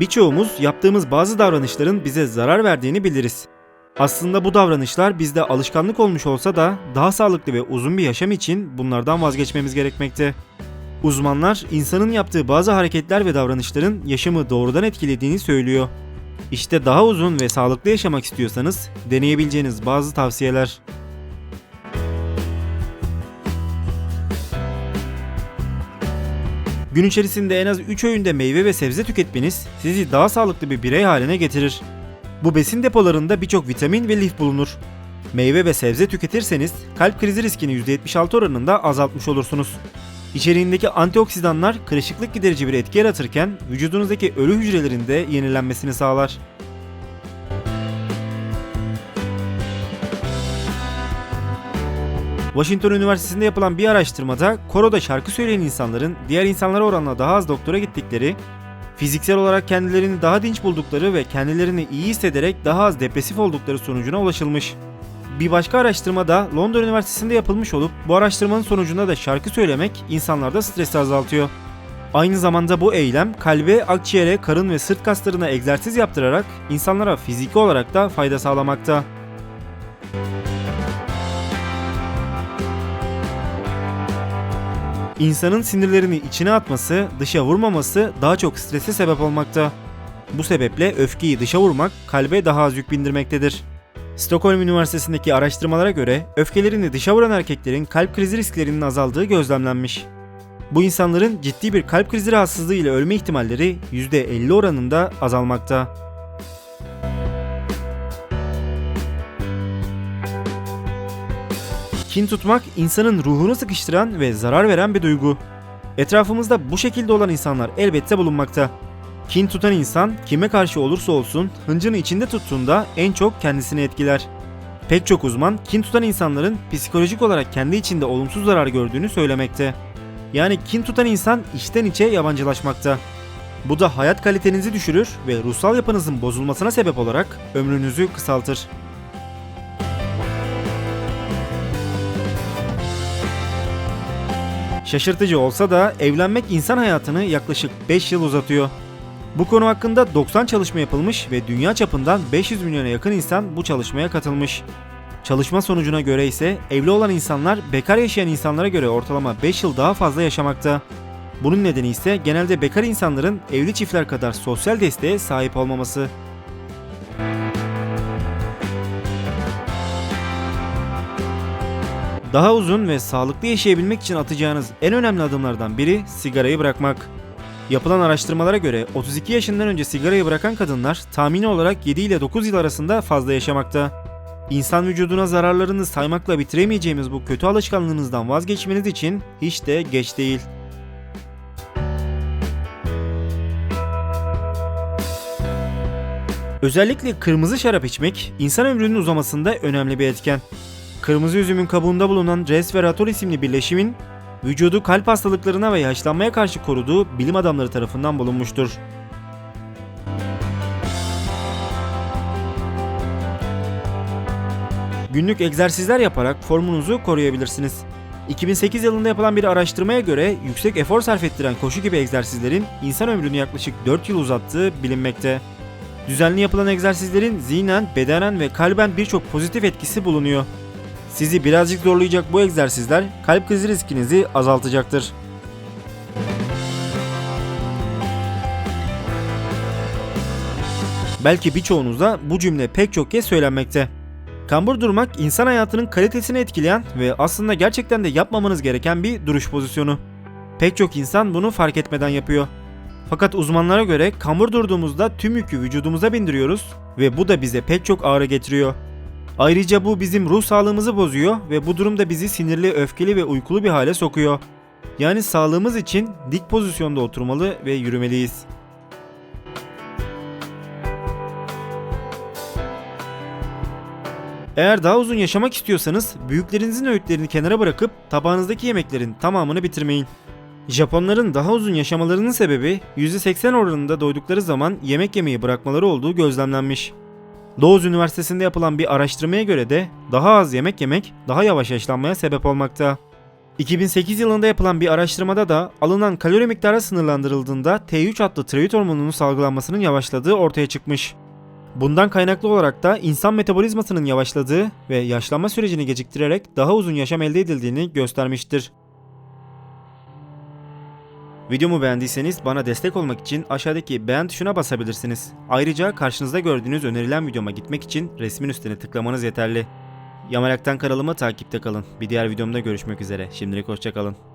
Birçoğumuz yaptığımız bazı davranışların bize zarar verdiğini biliriz. Aslında bu davranışlar bizde alışkanlık olmuş olsa da daha sağlıklı ve uzun bir yaşam için bunlardan vazgeçmemiz gerekmekte. Uzmanlar insanın yaptığı bazı hareketler ve davranışların yaşamı doğrudan etkilediğini söylüyor. İşte daha uzun ve sağlıklı yaşamak istiyorsanız deneyebileceğiniz bazı tavsiyeler. Gün içerisinde en az 3 öğünde meyve ve sebze tüketmeniz sizi daha sağlıklı bir birey haline getirir. Bu besin depolarında birçok vitamin ve lif bulunur. Meyve ve sebze tüketirseniz kalp krizi riskini %76 oranında azaltmış olursunuz. İçeriğindeki antioksidanlar kırışıklık giderici bir etki yaratırken vücudunuzdaki ölü hücrelerin de yenilenmesini sağlar. Washington Üniversitesi'nde yapılan bir araştırmada koroda şarkı söyleyen insanların diğer insanlara oranla daha az doktora gittikleri, fiziksel olarak kendilerini daha dinç buldukları ve kendilerini iyi hissederek daha az depresif oldukları sonucuna ulaşılmış. Bir başka araştırma da Londra Üniversitesi'nde yapılmış olup bu araştırmanın sonucunda da şarkı söylemek insanlarda stresi azaltıyor. Aynı zamanda bu eylem kalbe, akciğere, karın ve sırt kaslarına egzersiz yaptırarak insanlara fiziki olarak da fayda sağlamakta. İnsanın sinirlerini içine atması, dışa vurmaması daha çok strese sebep olmakta. Bu sebeple öfkeyi dışa vurmak kalbe daha az yük bindirmektedir. Stockholm Üniversitesi'ndeki araştırmalara göre öfkelerini dışa vuran erkeklerin kalp krizi risklerinin azaldığı gözlemlenmiş. Bu insanların ciddi bir kalp krizi rahatsızlığı ile ölme ihtimalleri %50 oranında azalmakta. Kin tutmak insanın ruhunu sıkıştıran ve zarar veren bir duygu. Etrafımızda bu şekilde olan insanlar elbette bulunmakta. Kin tutan insan kime karşı olursa olsun hıncını içinde tuttuğunda en çok kendisini etkiler. Pek çok uzman kin tutan insanların psikolojik olarak kendi içinde olumsuz zarar gördüğünü söylemekte. Yani kin tutan insan içten içe yabancılaşmakta. Bu da hayat kalitenizi düşürür ve ruhsal yapınızın bozulmasına sebep olarak ömrünüzü kısaltır. Şaşırtıcı olsa da evlenmek insan hayatını yaklaşık 5 yıl uzatıyor. Bu konu hakkında 90 çalışma yapılmış ve dünya çapından 500 milyona yakın insan bu çalışmaya katılmış. Çalışma sonucuna göre ise evli olan insanlar bekar yaşayan insanlara göre ortalama 5 yıl daha fazla yaşamakta. Bunun nedeni ise genelde bekar insanların evli çiftler kadar sosyal desteğe sahip olmaması. Daha uzun ve sağlıklı yaşayabilmek için atacağınız en önemli adımlardan biri sigarayı bırakmak. Yapılan araştırmalara göre 32 yaşından önce sigarayı bırakan kadınlar tahmini olarak 7 ile 9 yıl arasında fazla yaşamakta. İnsan vücuduna zararlarını saymakla bitiremeyeceğimiz bu kötü alışkanlığınızdan vazgeçmeniz için hiç de geç değil. Özellikle kırmızı şarap içmek insan ömrünün uzamasında önemli bir etken. Kırmızı üzümün kabuğunda bulunan resveratrol isimli birleşimin vücudu kalp hastalıklarına ve yaşlanmaya karşı koruduğu bilim adamları tarafından bulunmuştur. Günlük egzersizler yaparak formunuzu koruyabilirsiniz. 2008 yılında yapılan bir araştırmaya göre yüksek efor sarf ettiren koşu gibi egzersizlerin insan ömrünü yaklaşık 4 yıl uzattığı bilinmekte. Düzenli yapılan egzersizlerin zihnen, bedenen ve kalben birçok pozitif etkisi bulunuyor. Sizi birazcık zorlayacak bu egzersizler kalp krizi riskinizi azaltacaktır. Belki birçoğunuzda bu cümle pek çok kez söylenmekte. Kambur durmak insan hayatının kalitesini etkileyen ve aslında gerçekten de yapmamanız gereken bir duruş pozisyonu. Pek çok insan bunu fark etmeden yapıyor. Fakat uzmanlara göre kambur durduğumuzda tüm yükü vücudumuza bindiriyoruz ve bu da bize pek çok ağrı getiriyor. Ayrıca bu bizim ruh sağlığımızı bozuyor ve bu durumda bizi sinirli, öfkeli ve uykulu bir hale sokuyor. Yani sağlığımız için dik pozisyonda oturmalı ve yürümeliyiz. Eğer daha uzun yaşamak istiyorsanız büyüklerinizin öğütlerini kenara bırakıp tabağınızdaki yemeklerin tamamını bitirmeyin. Japonların daha uzun yaşamalarının sebebi %80 oranında doydukları zaman yemek yemeyi bırakmaları olduğu gözlemlenmiş. Doğuz Üniversitesi'nde yapılan bir araştırmaya göre de daha az yemek yemek daha yavaş yaşlanmaya sebep olmakta. 2008 yılında yapılan bir araştırmada da alınan kalori miktarı sınırlandırıldığında T3 adlı tiroid hormonunun salgılanmasının yavaşladığı ortaya çıkmış. Bundan kaynaklı olarak da insan metabolizmasının yavaşladığı ve yaşlanma sürecini geciktirerek daha uzun yaşam elde edildiğini göstermiştir. Videomu beğendiyseniz bana destek olmak için aşağıdaki beğen tuşuna basabilirsiniz. Ayrıca karşınızda gördüğünüz önerilen videoma gitmek için resmin üstüne tıklamanız yeterli. Yamalak'tan kanalımı takipte kalın. Bir diğer videomda görüşmek üzere. Şimdilik hoşçakalın.